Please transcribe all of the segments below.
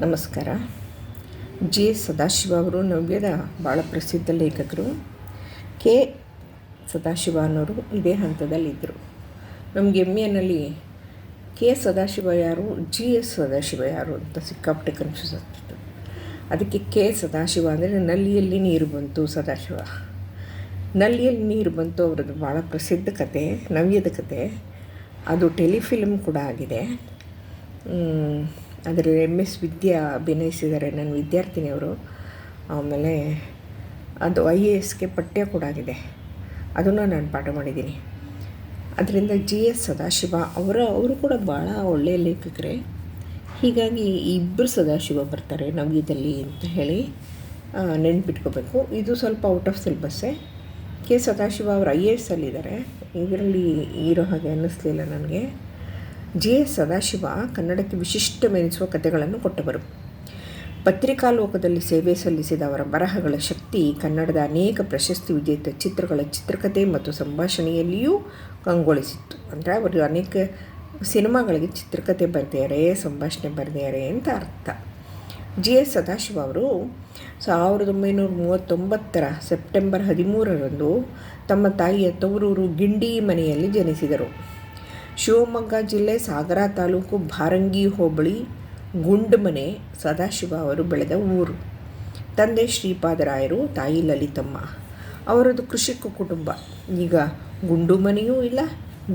ನಮಸ್ಕಾರ. ಜಿ. ಸದಾಶಿವ ಅವರು ನವ್ಯದ ಭಾಳ ಪ್ರಸಿದ್ಧ ಲೇಖಕರು. ಕೆ. ಸದಾಶಿವ ಅನ್ನೋರು ಇದೇ ಹಂತದಲ್ಲಿದ್ದರು. ನಮಗೆ ಎಂ ಎನಲ್ಲಿ ಕೆ. ಸದಾಶಿವ ಯಾರು, ಜಿ. ಎಸ್. ಸದಾಶಿವ ಯಾರು ಅಂತ ಸಿಕ್ಕಾಪಟ್ಟೆ ಕನ್ಫ್ಯೂಸ್ ಅದಕ್ಕೆ ಕೆ. ಸದಾಶಿವ ಅಂದರೆ ನಲ್ಲಿಯಲ್ಲಿ ನೀರು ಬಂತು ಸದಾಶಿವ. ನಲ್ಲಿಯಲ್ಲಿ ನೀರು ಬಂತು ಅವರದ್ದು ಭಾಳ ಪ್ರಸಿದ್ಧ ಕತೆ, ನವ್ಯದ ಕತೆ. ಅದು ಟೆಲಿಫಿಲ್ಮ್ ಕೂಡ ಆಗಿದೆ. ಅದರಲ್ಲಿ ಎಂ ಎಸ್ ವಿದ್ಯಾ ಅಭಿನಯಿಸಿದ್ದಾರೆ ನನ್ನ ವಿದ್ಯಾರ್ಥಿನಿಯವರು. ಆಮೇಲೆ ಅದು ಐ ಎ ಎಸ್ಗೆ ಪಠ್ಯ ಕೂಡ ಆಗಿದೆ. ಅದನ್ನು ನಾನು ಪಾಠ ಮಾಡಿದ್ದೀನಿ. ಅದರಿಂದ ಜಿ ಎಸ್ ಸದಾಶಿವ ಅವರ, ಅವರು ಕೂಡ ಭಾಳ ಒಳ್ಳೆಯ ಲೇಖಕರೇ. ಹೀಗಾಗಿ ಇಬ್ಬರು ಸದಾಶಿವ ಬರ್ತಾರೆ ನವ್ಯದಲ್ಲಿ ಅಂತ ಹೇಳಿ ನೆನ್ಪಿಟ್ಕೋಬೇಕು. ಇದು ಸ್ವಲ್ಪ ಔಟ್ ಆಫ್ ಸಿಲೆಬಸ್ಸೇ ಕೆ ಸದಾಶಿವ ಅವರು ಐ ಎ ಎಸ್ ಅಲ್ಲಿದ್ದಾರೆ. ಇದರಲ್ಲಿ ಇರೋ ಹಾಗೆ ಅನ್ನಿಸ್ಲಿಲ್ಲ ನನಗೆ. ಜೆ ಸದಾಶಿವ ಕನ್ನಡಕ್ಕೆ ವಿಶಿಷ್ಟವೆನಿಸುವ ಕಥೆಗಳನ್ನು ಕೊಟ್ಟವರು. ಪತ್ರಿಕಾ ಲೋಕದಲ್ಲಿ ಸೇವೆ ಸಲ್ಲಿಸಿದ ಅವರ ಬರಹಗಳ ಶಕ್ತಿ, ಕನ್ನಡದ ಅನೇಕ ಪ್ರಶಸ್ತಿ ವಿಜೇತ ಚಿತ್ರಗಳ ಚಿತ್ರಕಥೆ ಮತ್ತು ಸಂಭಾಷಣೆಯಲ್ಲಿಯೂ ಕಂಗೊಳಿಸಿತ್ತು. ಅಂದರೆ ಅವರು ಅನೇಕ ಸಿನಿಮಾಗಳಿಗೆ ಚಿತ್ರಕಥೆ ಬರೆದಿದ್ದಾರೆ ಸಂಭಾಷಣೆ ಬರೆದಿದ್ದಾರೆ ಅಂತ ಅರ್ಥ. ಜಿ ಎಸ್ ಸದಾಶಿವ ಅವರು ಸಾವಿರದ ಒಂಬೈನೂರ ಮೂವತ್ತೊಂಬತ್ತರ ಸೆಪ್ಟೆಂಬರ್ ಹದಿಮೂರರಂದು ತಮ್ಮ ತಾಯಿಯ ತವರೂರು ಗಿಂಡಿ ಮನೆಯಲ್ಲಿ ಜನಿಸಿದರು. ಶಿವಮೊಗ್ಗ ಜಿಲ್ಲೆ ಸಾಗರ ತಾಲೂಕು ಭಾರಂಗಿ ಹೋಬಳಿ ಗುಂಡ್ಮನೆ ಸದಾಶಿವ ಅವರು ಬೆಳೆದ ಊರು. ತಂದೆ ಶ್ರೀಪಾದರಾಯರು ತಾಯಿ ಲಲಿತಮ್ಮ. ಅವರದು ಕೃಷಿಕ ಕುಟುಂಬ. ಈಗ ಗುಂಡು ಮನೆಯೂ ಇಲ್ಲ,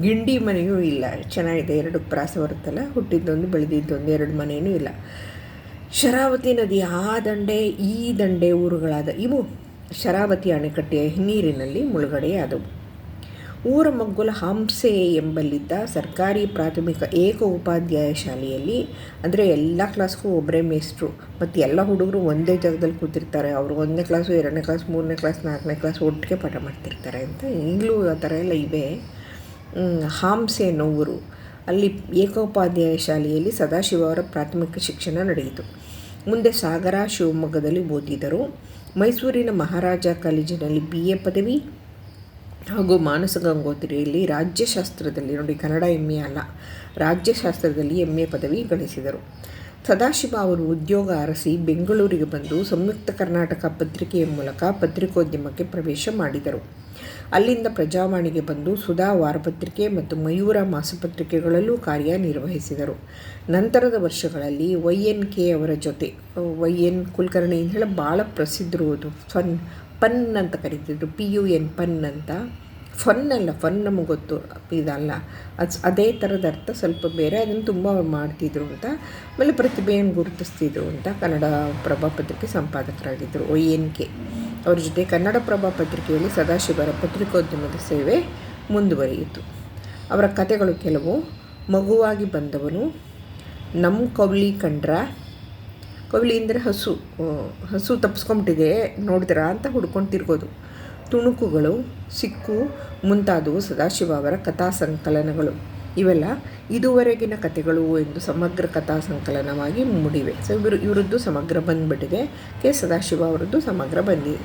ಗಿಂಡಿ ಮನೆಯೂ ಇಲ್ಲ. ಚೆನ್ನಾಗಿದೆ, ಎರಡು ಪ್ರಾಸ ಬರುತ್ತಲ್ಲ, ಹುಟ್ಟಿದ್ದೊಂದು, ಬೆಳೆದಿದ್ದೊಂದು, ಎರಡು ಮನೆಯೂ ಇಲ್ಲ. ಶರಾವತಿ ನದಿ ಆ ದಂಡೆ, ಈ ದಂಡೆ ಊರುಗಳಾದ ಇವು. ಶರಾವತಿ ಅಣೆಕಟ್ಟೆಯ ಹಿನ್ನೀರಿನಲ್ಲಿ ಮುಳುಗಡೆಯಾದವು. ಊರ ಮಗ್ಗುಲ ಹಂಸೆ ಎಂಬಲ್ಲಿದ್ದ ಸರ್ಕಾರಿ ಪ್ರಾಥಮಿಕ ಏಕ ಉಪಾಧ್ಯಾಯ ಶಾಲೆಯಲ್ಲಿ, ಅಂದರೆ ಎಲ್ಲ ಕ್ಲಾಸ್ಗೂ ಒಬ್ಬರೇ ಮೇಸ್ಟ್ರು ಮತ್ತು ಎಲ್ಲ ಹುಡುಗರು ಒಂದೇ ಜಾಗದಲ್ಲಿ ಕೂತಿರ್ತಾರೆ. ಅವರು ಒಂದನೇ ಕ್ಲಾಸು ಎರಡನೇ ಕ್ಲಾಸ್ ಮೂರನೇ ಕ್ಲಾಸ್ ನಾಲ್ಕನೇ ಕ್ಲಾಸ್ ಒಟ್ಟಿಗೆ ಪಾಠ ಮಾಡ್ತಿರ್ತಾರೆ ಅಂತ ಈಗಲೂ ಆ ಥರ ಎಲ್ಲ ಇವೆ. ಹಾಂಸೆ ಅನ್ನೋ ಊರು ಅಲ್ಲಿ ಏಕೋಪಾಧ್ಯಾಯ ಶಾಲೆಯಲ್ಲಿ ಸದಾಶಿವ ಅವರ ಪ್ರಾಥಮಿಕ ಶಿಕ್ಷಣ ನಡೆಯಿತು. ಮುಂದೆ ಸಾಗರ ಶಿವಮೊಗ್ಗದಲ್ಲಿ ಓದಿದರು. ಮೈಸೂರಿನ ಮಹಾರಾಜ ಕಾಲೇಜಿನಲ್ಲಿ ಬಿ ಎ ಪದವಿ ಹಾಗೂ ಮಾನಸ ಗಂಗೋತ್ರಿಯಲ್ಲಿ ರಾಜ್ಯಶಾಸ್ತ್ರದಲ್ಲಿ ನೋಡಿ ಕನ್ನಡ ಎ ಅಲ್ಲ, ರಾಜ್ಯಶಾಸ್ತ್ರದಲ್ಲಿ ಎಂ ಎ ಪದವಿ ಗಳಿಸಿದರು. ಸದಾಶಿವ ಅವರು ಉದ್ಯೋಗ ಅರಸಿ ಬೆಂಗಳೂರಿಗೆ ಬಂದು ಸಂಯುಕ್ತ ಕರ್ನಾಟಕ ಪತ್ರಿಕೆಯ ಮೂಲಕ ಪತ್ರಿಕೋದ್ಯಮಕ್ಕೆ ಪ್ರವೇಶ ಮಾಡಿದರು. ಅಲ್ಲಿಂದ ಪ್ರಜಾವಾಣಿಗೆ ಬಂದು ಸುಧಾ ವಾರಪತ್ರಿಕೆ ಮತ್ತು ಮಯೂರ ಮಾಸಪತ್ರಿಕೆಗಳಲ್ಲೂ ಕಾರ್ಯನಿರ್ವಹಿಸಿದರು. ನಂತರದ ವರ್ಷಗಳಲ್ಲಿ ವೈ ಎನ್ ಕೆ ಅವರ ಜೊತೆ, ವೈ ಎನ್ ಕುಲಕರ್ಣಿ ಅಂತ ಹೇಳಿ ಭಾಳ ಪ್ರಸಿದ್ಧರು. ಅದು ಫನ್ ಪನ್ ಅಂತ ಕರಿತಿದ್ರು ಪಿ ಯು ಎನ್ ಪನ್ ಅಂತ. ಫನ್ ಅಲ್ಲ, ಫನ್ ನಮಗೆ ಗೊತ್ತು, ಇದಲ್ಲ. ಅದು ಅದೇ ಥರದ ಅರ್ಥ, ಸ್ವಲ್ಪ ಬೇರೆ, ಅದನ್ನು ತುಂಬ ಮಾಡ್ತಿದ್ರು ಅಂತ. ಆಮೇಲೆ ಪ್ರತಿಭೆಯನ್ನು ಗುರುತಿಸ್ತಿದ್ರು ಅಂತ ಕನ್ನಡ ಪ್ರಭಾ ಪತ್ರಿಕೆ ಸಂಪಾದಕರಾಗಿದ್ದರು ಒ ಎನ್ ಕೆ ಅವ್ರ ಜೊತೆ ಕನ್ನಡ ಪ್ರಭಾ ಪತ್ರಿಕೆಯಲ್ಲಿ ಸದಾಶಿವರ ಪತ್ರಿಕೋದ್ಯಮದ ಸೇವೆ ಮುಂದುವರಿಯಿತು. ಅವರ ಕತೆಗಳು ಕೆಲವು ಮಗುವಾಗಿ ಬಂದವನು ನಮ್ಮ ಕವಲಿ ಕಂಡ್ರ ಕವಲಿ ಅಂದರೆ ಹಸು ಹಸು ತಪ್ಪಿಸ್ಕೊಂಬಿಟ್ಟಿದೆ ನೋಡಿದ್ರಾ ಅಂತ ಹುಡ್ಕೊಂಡು ತಿರ್ಗೋದು ತುಣುಕುಗಳು, ಸಿಕ್ಕು, ಮುಂತಾದವು ಸದಾಶಿವ ಅವರ ಕಥಾ ಸಂಕಲನಗಳು. ಇವೆಲ್ಲ ಇದುವರೆಗಿನ ಕಥೆಗಳು ಎಂದು ಸಮಗ್ರ ಕಥಾ ಸಂಕಲನವಾಗಿ ಮೂಡಿವೆ. ಸೊ, ಇವರು, ಇವರದ್ದು ಸಮಗ್ರ ಬಂದ್ಬಿಟ್ಟಿದೆ. ಕೆ. ಸದಾಶಿವ ಅವರದ್ದು ಸಮಗ್ರ ಬಂದಿದೆ.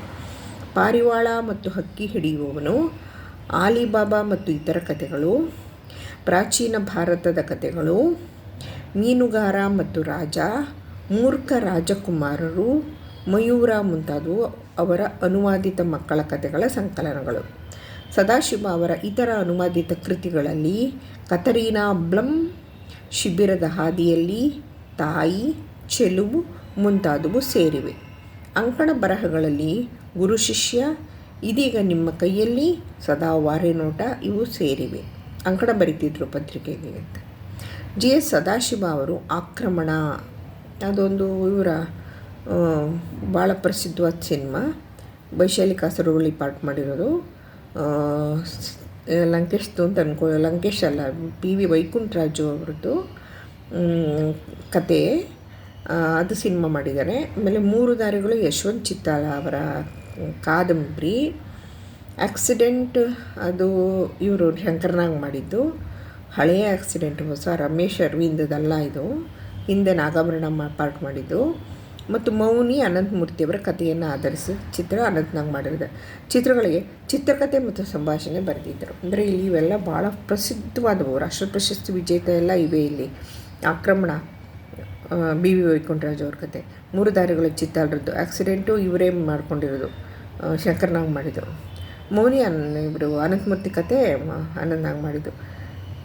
ಪಾರಿವಾಳ ಮತ್ತು ಹಕ್ಕಿ ಹಿಡಿಯುವವನು, ಆಲಿಬಾಬಾ ಮತ್ತು ಇತರ ಕಥೆಗಳು, ಪ್ರಾಚೀನ ಭಾರತದ ಕಥೆಗಳು, ಮೀನುಗಾರ ಮತ್ತು ರಾಜ ಮೂರ್ಖ ರಾಜಕುಮಾರರು ಮಯೂರ ಮುಂತಾದವು ಅವರ ಅನುವಾದಿತ ಮಕ್ಕಳ ಕಥೆಗಳ ಸಂಕಲನಗಳು. ಸದಾಶಿವ ಅವರ ಇತರ ಅನುವಾದಿತ ಕೃತಿಗಳಲ್ಲಿ ಕತರೀನಾ ಬ್ಲಮ್ ಶಿಬಿರದ ಹಾದಿಯಲ್ಲಿ ತಾಯಿ, ಚೆಲುವು ಮುಂತಾದವು ಸೇರಿವೆ. ಅಂಕಣ ಬರಹಗಳಲ್ಲಿ ಗುರು ಶಿಷ್ಯ, ಇದೀಗ ನಿಮ್ಮ ಕೈಯಲ್ಲಿ ಸದಾ ವಾರೆನೋಟ ಇವು ಸೇರಿವೆ. ಅಂಕಣ ಬರಿತಿದ್ರು ಪತ್ರಿಕೆಗೆ ಜಿ ಎಸ್ ಸದಾಶಿವ ಅವರು ಆಕ್ರಮಣ ಅದೊಂದು ಇವರ ಭಾಳ ಪ್ರಸಿದ್ಧವಾದ ಸಿನಿಮಾ. ವೈಶಾಲಿ ಕಾಸರವಳ್ಳಿ ಪಾಠ ಮಾಡಿರೋದು. ಲಂಕೇಶ್ದು ಅಂತ ಅನ್ಕೋ, ಲಂಕೇಶ್ ಅಲ್ಲ, ಪಿ ವಿ ವೈಕುಂಠರಾಜು ಅವರದ್ದು ಕತೆ. ಅದು ಸಿನಿಮಾ ಮಾಡಿದ್ದಾರೆ. ಆಮೇಲೆ ಮೂರು ದಾರಿಗಳು ಯಶವಂತ್ ಚಿತ್ತಾಲ ಅವರ ಕಾದಂಬರಿ. ಆಕ್ಸಿಡೆಂಟ್, ಅದು ಇವರು ಶಂಕರ್ನಾಗ್ ಮಾಡಿದ್ದು. ಹಳೆಯ ಆಕ್ಸಿಡೆಂಟ್ ಹೊಸ ರಮೇಶ್ ಅರವಿಂದದಲ್ಲ ಇದು. ಹಿಂದೆ ನಾಗಾಭರಣ ಪಾರ್ಟ್ ಮಾಡಿದ್ದು. ಮತ್ತು ಮೌನಿ ಅನಂತಮೂರ್ತಿಯವರ ಕಥೆಯನ್ನು ಆಧರಿಸಿ ಚಿತ್ರ ಅನಂತನಾಗ್ ಮಾಡಿರೋದು. ಚಿತ್ರಗಳಿಗೆ ಚಿತ್ರಕಥೆ ಮತ್ತು ಸಂಭಾಷಣೆ ಬರೆದಿದ್ದರು. ಅಂದರೆ ಇಲ್ಲಿ ಇವೆಲ್ಲ ಭಾಳ ಪ್ರಸಿದ್ಧವಾದವು ರಾಷ್ಟ್ರ ಪ್ರಶಸ್ತಿ, ವಿಜೇತ ಎಲ್ಲ ಇವೆ ಇಲ್ಲಿ. ಆಕ್ರಮಣ ಬಿ ವಿ ವೈಕುಂಠರಾಜ್ ಅವ್ರ ಕತೆ. ಮೂರು ದಾರಿಗಳ ಚಿತ್ತಾಡಿರೋದು ಆಕ್ಸಿಡೆಂಟು ಇವರೇ ಮಾಡ್ಕೊಂಡಿರೋದು. ಶಂಕರ್ನಾಗ್ ಮಾಡಿದ್ದು. ಮೌನಿ ಅನ್, ಇವರು ಅನಂತಮೂರ್ತಿ ಕತೆ ಅನಂತನಾಗ್ ಮಾಡಿದ್ದು.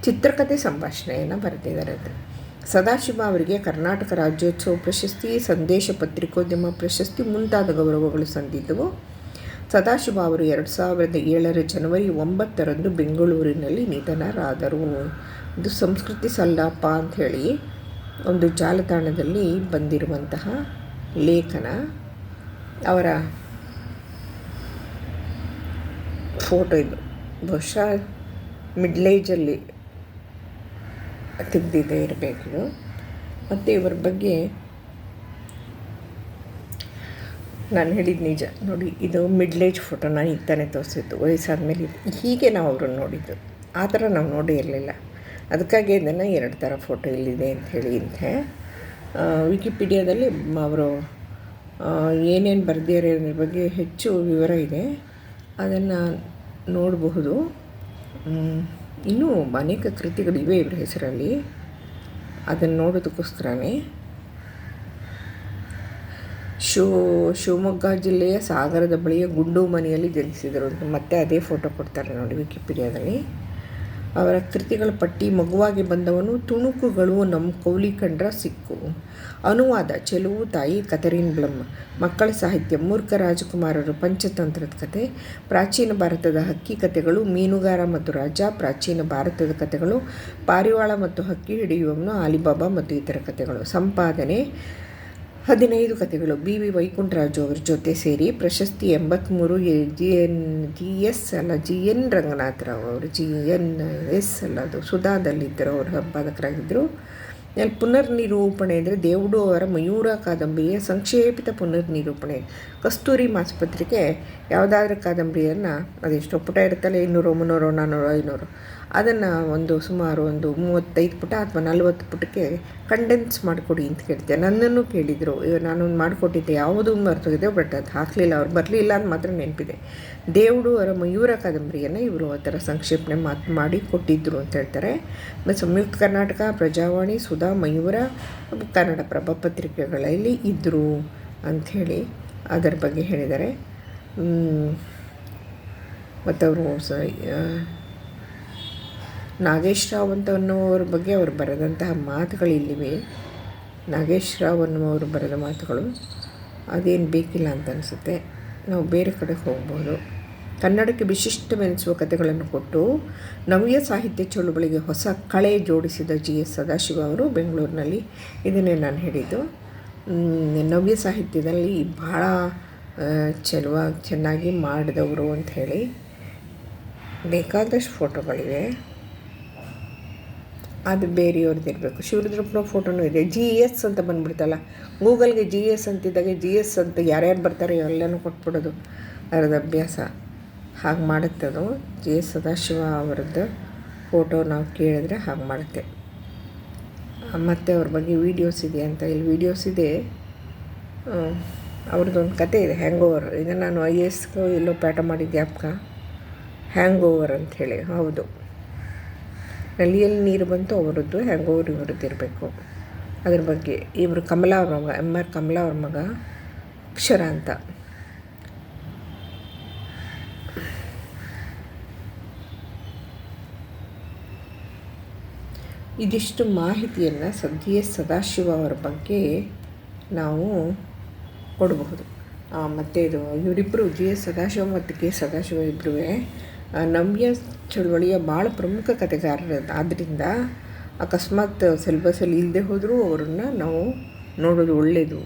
ಚಿತ್ರಕಥೆ ಸಂಭಾಷಣೆಯನ್ನು ಬರೆದಿದ್ದಾರೆ ಅದು. ಸದಾಶಿವ ಅವರಿಗೆ ಕರ್ನಾಟಕ ರಾಜ್ಯೋತ್ಸವ ಪ್ರಶಸ್ತಿ, ಸಂದೇಶ ಪತ್ರಿಕೋದ್ಯಮ ಪ್ರಶಸ್ತಿ ಮುಂತಾದ ಗೌರವಗಳು ಸಂದಿದ್ದವು. ಸದಾಶಿವ ಅವರು ಎರಡು ಸಾವಿರದ ಏಳರ ಜನವರಿ ಒಂಬತ್ತರಂದು ಬೆಂಗಳೂರಿನಲ್ಲಿ ನಿಧನರಾದರು. ಇದು ಸಂಸ್ಕೃತಿ ಸಲ್ಲಾಪ ಅಂಥೇಳಿ ಒಂದು ಜಾಲತಾಣದಲ್ಲಿ ಬಂದಿರುವಂತಹ ಲೇಖನ. ಅವರ ಫೋಟೋ ಇದು. ಬಹುಶಃ ಮಿಡ್ಲೇಜಲ್ಲಿ ತೆಗೆದಿದೆ ಇರಬೇಕು. ಮತ್ತು ಇವ್ರ ಬಗ್ಗೆ ನಾನು ಹೇಳಿದ್ದು ನಿಜ. ನೋಡಿ, ಇದು ಮಿಡ್ಲ್ ಏಜ್ ಫೋಟೋ ನಾನು ಈಗ ತಾನೇ ತೋರಿಸಿದ್ದು. ವಯಸ್ಸಾದ ಮೇಲೆ ಹೀಗೆ ನಾವು ಅವ್ರನ್ನ ನೋಡಿದ್ದು. ಆ ಥರ ನಾವು ನೋಡೇ ಇರಲಿಲ್ಲ. ಅದಕ್ಕಾಗಿ ಇದನ್ನು ಎರಡು ಥರ ಫೋಟೋ ಇಲ್ಲಿದೆ ಅಂತ ಹೇಳಿ ಅಂತೆ ವಿಕಿಪೀಡಿಯಾದಲ್ಲಿ ಅವರು ಏನೇನು ಬರೆದಿದ್ದಾರೆ ಅದ್ರ ಬಗ್ಗೆ ಹೆಚ್ಚು ವಿವರ ಇದೆ. ಅದನ್ನು ನೋಡಬಹುದು. ಇನ್ನೂ ಅನೇಕ ಕೃತಿಗಳಿವೆ ಇವ್ರ ಹೆಸರಲ್ಲಿ. ಅದನ್ನು ನೋಡೋದಕ್ಕೋಸ್ಕರನೇ. ಶಿವ ಶಿವಮೊಗ್ಗ ಜಿಲ್ಲೆಯ ಸಾಗರದ ಬಳಿಯ ಗುಂಡು ಮನೆಯಲ್ಲಿ ಜನಿಸಿದರು ಮತ್ತೆ ಅದೇ ಫೋಟೋ ಕೊಡ್ತಾರೆ ನೋಡಿ ವಿಕಿಪೀಡಿಯಾದಲ್ಲಿ ಅವರ ಕೃತಿಗಳ ಪಟ್ಟಿ ಮಗುವಾಗಿ ಬಂದವನು ತುಣುಕುಗಳು ನಮ್ಮ ಕೌಲಿ ಕಂಡ್ರ ಸಿಕ್ಕು. ಅನುವಾದ ಚೆಲುವು ತಾಯಿ ಕತರಿನ್ ಬ್ಲಮ್. ಮಕ್ಕಳ ಸಾಹಿತ್ಯ ಮೂರ್ಖ ರಾಜಕುಮಾರರು ಪಂಚತಂತ್ರದ ಕತೆ. ಪ್ರಾಚೀನ ಭಾರತದ ಹಕ್ಕಿ ಕಥೆಗಳು ಮೀನುಗಾರ ಮತ್ತು ರಾಜ. ಪ್ರಾಚೀನ ಭಾರತದ ಕಥೆಗಳು ಪಾರಿವಾಳ ಮತ್ತು ಹಕ್ಕಿ ಹಿಡಿಯುವವನು ಆಲಿಬಾಬಾ ಮತ್ತು ಇತರ ಕಥೆಗಳು ಸಂಪಾದನೆ ಹದಿನೈದು ಕಥೆಗಳು. ಬಿ ವಿ ವೈಕುಂಠರಾಜು ಅವರ ಜೊತೆ ಸೇರಿ ಪ್ರಶಸ್ತಿ ಎಂಬತ್ತ್ಮೂರು ಜಿ ಎನ್, ಜಿ ಎಸ್ ಅಲ್ಲ, ಜಿ ಎನ್ ರಂಗನಾಥರಾವ್ ಅವರು, ಜಿ ಎನ್ ಎಸ್ ಅಲ್ಲ, ಅದು ಸುಧಾದಲ್ಲಿದ್ದರು, ಅವರು ಸಂಪಾದಕರಾಗಿದ್ದರು. ಅಲ್ಲಿ ಪುನರ್ನಿರೂಪಣೆ ಅಂದರೆ ದೇವುಡು ಅವರ ಮಯೂರ ಕಾದಂಬರಿಯ ಸಂಕ್ಷೇಪಿತ ಪುನರ್ನಿರೂಪಣೆ. ಕಸ್ತೂರಿ ಮಾಸಪತ್ರಿಕೆ ಯಾವುದಾದ್ರೂ ಕಾದಂಬರಿಯನ್ನು, ಅದೆಷ್ಟೋ ಪುಟ ಇರುತ್ತಲ್ಲ, ಇನ್ನೂರು, ಮುನ್ನೂರು ನಾನ್ನೂರು ಐನೂರು. ಅದನ್ನು ಒಂದು ಸುಮಾರು ಒಂದು ಮೂವತ್ತೈದು ಪುಟ ಅಥವಾ ನಲ್ವತ್ತು ಪುಟಕ್ಕೆ ಕಂಡೆನ್ಸ್ ಮಾಡಿಕೊಡಿ ಅಂತ ಕೇಳ್ತೆ ನನ್ನನ್ನು ಕೇಳಿದರು ನಾನೊಂದು ಮಾಡಿಕೊಟ್ಟಿದ್ದೆ, ಯಾವುದೂ ಮರ್ತೋಗಿದೆ? ಬಟ್ ಅದು ಹಾಕಲಿಲ್ಲ ಅವ್ರು. ಬರಲಿಲ್ಲ ಅಂತ ಮಾತ್ರ ನೆನಪಿದೆ. ದೇವುಡು ಅವರ ಮಯೂರ ಕಾದಂಬರಿಯನ್ನು ಇವರು ಆ ಥರ ಸಂಕ್ಷೇಪಣೆ ಮಾತು ಮಾಡಿ ಕೊಟ್ಟಿದ್ದರು ಅಂತ ಹೇಳ್ತಾರೆ. ಮತ್ತು ಸಂಯುಕ್ತ ಕರ್ನಾಟಕ, ಪ್ರಜಾವಾಣಿ, ಸುಧಾ, ಮಯೂರ ಕನ್ನಡ ಪ್ರಭ ಪತ್ರಿಕೆಗಳಲ್ಲಿ ಇದ್ದರು ಅಂಥೇಳಿ ಅದರ ಬಗ್ಗೆ ಹೇಳಿದ್ದಾರೆ. ಮತ್ತು ಅವರು ಸ ನಾಗೇಶ್ ರಾವ್ ಅಂತ ಅನ್ನುವವ್ರ ಬಗ್ಗೆ ಅವರು ಬರೆದಂತಹ ಮಾತುಗಳಿಲ್ಲಿವೆ ನಾಗೇಶ್ ರಾವ್ ಅವರು ಬರೆದ ಮಾತುಗಳು. ಅದೇನು ಬೇಕಿಲ್ಲ ಅಂತ ಅನಿಸುತ್ತೆ. ನಾವು ಬೇರೆ ಕಡೆ ಹೋಗ್ಬೋದು. ಕನ್ನಡಕ್ಕೆ ವಿಶಿಷ್ಟವೆನಿಸುವ ಕಥೆಗಳನ್ನು ಕೊಟ್ಟು ನವ್ಯ ಸಾಹಿತ್ಯ ಚಳುವಳಿಗೆ ಹೊಸ ಕಳೆ ಜೋಡಿಸಿದ ಜಿ ಎಸ್ ಸದಾಶಿವ ಅವರು ಬೆಂಗಳೂರಿನಲ್ಲಿ ಇದನ್ನೇ ನಾನು ಹೇಳಿದ್ದು. ನವ್ಯ ಸಾಹಿತ್ಯದಲ್ಲಿ ಭಾಳ ಚೆಲುವ, ಚೆನ್ನಾಗಿ ಮಾಡಿದವರು ಅಂಥೇಳಿ ಬೇಕಾದಷ್ಟು ಫೋಟೋಗಳಿವೆ. ಅದು ಬೇರೆಯವ್ರದ್ದು ಇರಬೇಕು. ಶಿವರುದ್ರಪ್ಪನ ಫೋಟೋನೂ ಇದೆ. ಜಿ ಎಸ್ ಅಂತ ಬಂದ್ಬಿಡ್ತಲ್ಲ. ಗೂಗಲ್ಗೆ ಜಿ ಎಸ್ ಅಂತಿದ್ದಾಗ ಜಿ ಎಸ್ ಅಂತ ಯಾರ್ಯಾರು ಬರ್ತಾರೆ ಎಲ್ಲನೂ ಕೊಟ್ಬಿಡೋದು. ಅದರದ್ದು ಅಭ್ಯಾಸ. ಹಾಗೆ ಮಾಡುತ್ತೆ ಅದು. ಜಿ ಎಸ್ ಸದಾಶಿವ ಅವರದ್ದು ಫೋಟೋ ನಾವು ಕೇಳಿದ್ರೆ ಹಾಗೆ ಮಾಡುತ್ತೆ. ಮತ್ತು ಅವ್ರ ಬಗ್ಗೆ ವೀಡಿಯೋಸ್ ಇದೆ ಅಂತ. ಇಲ್ಲಿ ವೀಡಿಯೋಸ್ ಇದೆ. ಅವ್ರದ್ದೊಂದು ಕತೆ ಇದೆ. ಹ್ಯಾಂಗ್ ಓವರ್ ಇದನ್ನು ನಾನು ಐ ಎಸ್ಗೂ ಎಲ್ಲೋ ಪಾಠ ಮಾಡಿದ್ದೆ ಅಪ್ಪ ಹ್ಯಾಂಗ್ ಓವರ್ ಅಂಥೇಳಿ ಹೌದು. ನಲ್ಲಿಯಲ್ಲಿ ನೀರು ಬಂತು, ಅವರದ್ದು ಹೆಂಗೋ ಇವರದ್ದು ಇರಬೇಕು. ಅದ್ರ ಬಗ್ಗೆ ಇವರು ಕಮಲಾ ಅವ್ರ ಮಗ ಎಂ ಆರ್ ಕಮಲಾ ಅವ್ರ ಮಗ, ಅಕ್ಷರ ಅಂತ. ಇದಿಷ್ಟು ಮಾಹಿತಿಯನ್ನು ಸದ್ಯ ಸದಾಶಿವ ಅವರ ಬಗ್ಗೆ ನಾವು ಕೊಡಬಹುದು. ಮತ್ತು ಇದು ಇವರಿಬ್ಬರು ಜಿ ಎಸ್ ಸದಾಶಿವ ಮತ್ತು ಕೆ ಸದಾಶಿವ ಇಬ್ಬರೂ ನವ್ಯ ಚಳವಳಿಯ ಭಾಳ ಪ್ರಮುಖ ಕಥೆಗಾರರು ಆದ್ದರಿಂದ ಅಕಸ್ಮಾತ್ ಸಿಲ್ಬಸಲ್ಲಿ ಇಲ್ಲದೆ ಹೋದರೂ ಅವರನ್ನು ನಾವು ನೋಡೋದು ಒಳ್ಳೆಯದು